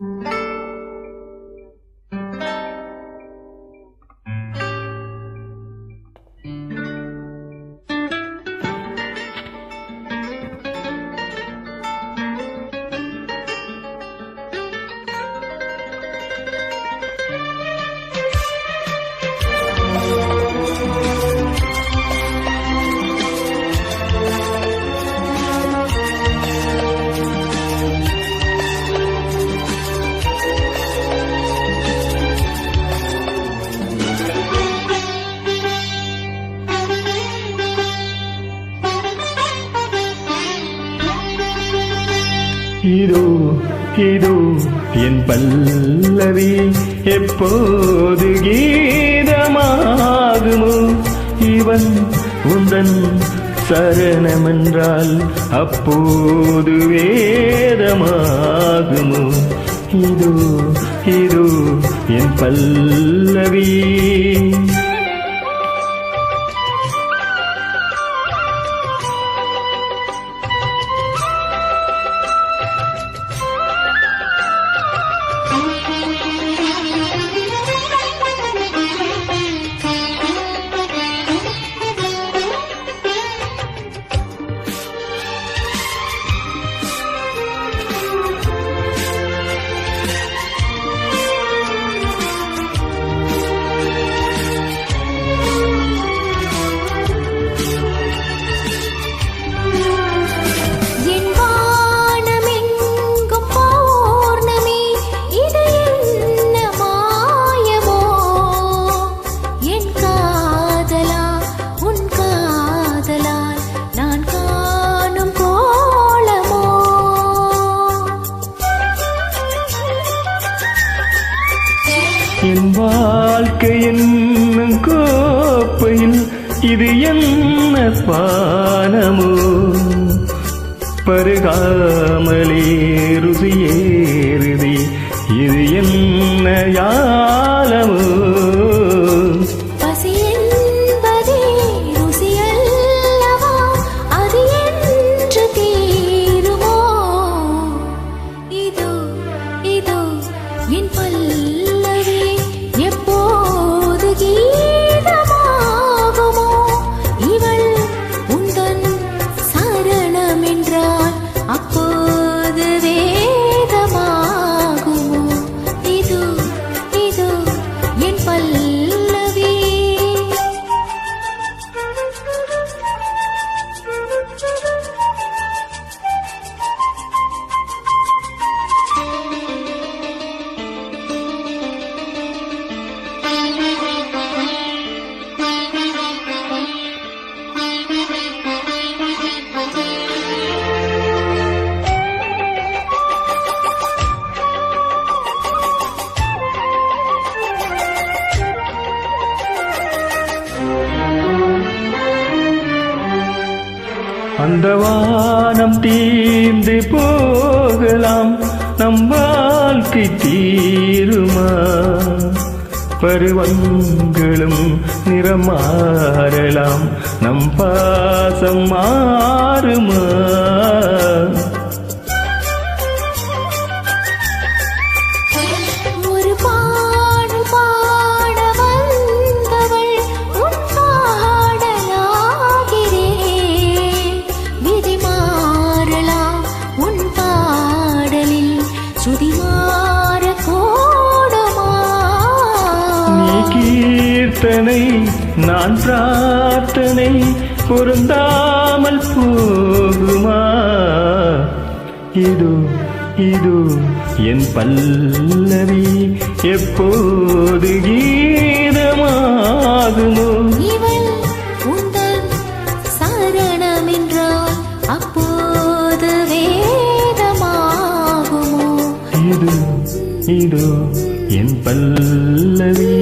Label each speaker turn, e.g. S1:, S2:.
S1: Thank you. இதோ இதோ என் பல்லவி எப்போது கீதமாகுமோ இவன் உந்தன் சரணமென்றால் அப்போது வேதமாகுமோ. இதோ இதோ என் பல்லவி.
S2: என்
S1: வாழ்க்கை என்னும் கோப்பையில் இது என்ன பானமோ? பருகாமலே ருசியேறுதி. இது என்ன
S2: யார்
S1: அந்த வானம் தீர்ந்து போகலாம். நம் வாழ்க்கை தீருமா? பருவங்களும் நிறமாறலாம். நம் பாசம் மாறுமா? கீர்த்தனை நான் பிரார்த்தனை பொருந்தாமல் போகுமா? இது இது என் பல்லவி எப்போது கீதமாகுமோ? இது இது என் பல்லவி